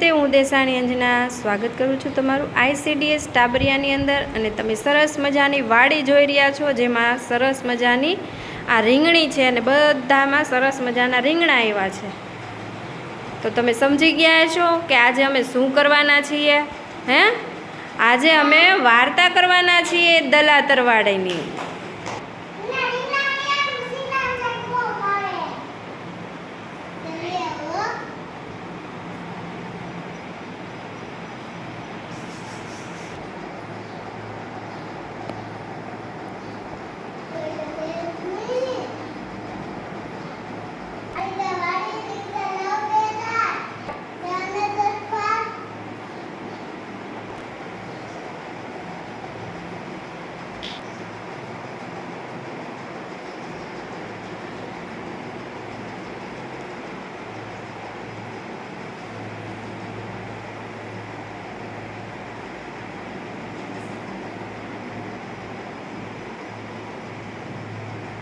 નમસ્તે હું દેસાણી અંજના સ્વાગત કરું છું તમારું આઈસીડીએસ ટાબરિયાની અંદર અને તમે સરસ મજાની વાડી જોઈ રહ્યા છો જેમાં સરસ મજાની આ રીંગણી છે અને બધામાં સરસ મજાના રીંગણા એવા છે. તો તમે સમજી ગયા છો કે આજે અમે શું કરવાના છીએ, હે? આજે અમે વાર્તા કરવાના છીએ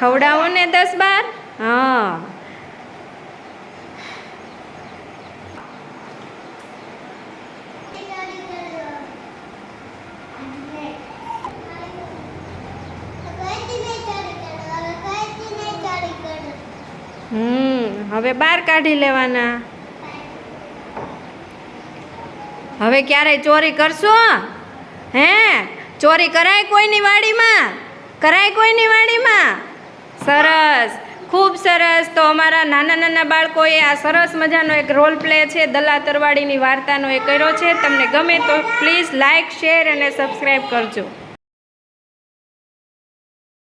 ખવડાવો ને દસ બાર? હા. હમ, હવે બાર કાઢી લેવાના. હવે ક્યારેય ચોરી કરશો? હે? ચોરી કરાય કોઈની વાડીમાં? કરાય કોઈની વાડીમાં? સરસ. ખૂબ સરસ. તો અમારા નાના નાના બાળકોએ આ સરસ મજાનો એક રોલ પ્લે છે. દલા તરવાડીની વાર્તાનો એ કર્યો છે. તમને ગમે તો પ્લીઝ લાઇક શેર અને સબસ્ક્રાઈબ કરજો.